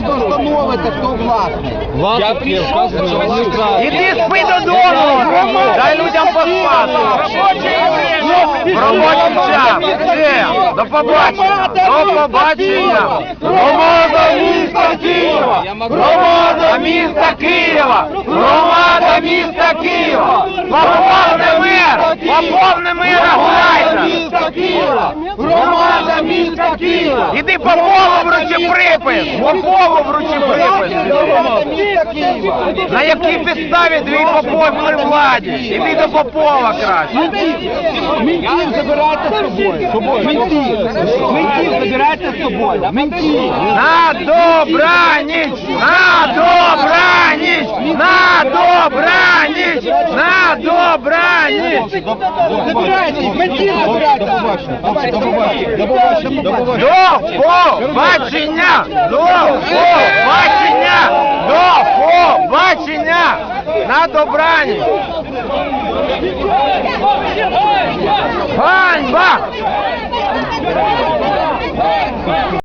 собі встановите, хто власник. Вказано, що. Іди спи додому, дай людям поспати. Робочий час. Все, до побачення. До побачення. Громада міста Києва. Громада міста Києва. Громада міста Києва. Поповне мер. Поповне мера гуляйте. Міста Києва! Громада міста Києва! Іди Попову вручи припис. Попову вручи припис. На якій підставі твій Попов при владі? Іди до Попова краще. Ментів забирайте з собою! Ментів! Ментів забирайте з собою! Ментів! На добраніч! На добраніч! На добраніч! Забирайте! Ментів забирайте! До побачення! До побачення! До побачення! До побачення! На добраніч!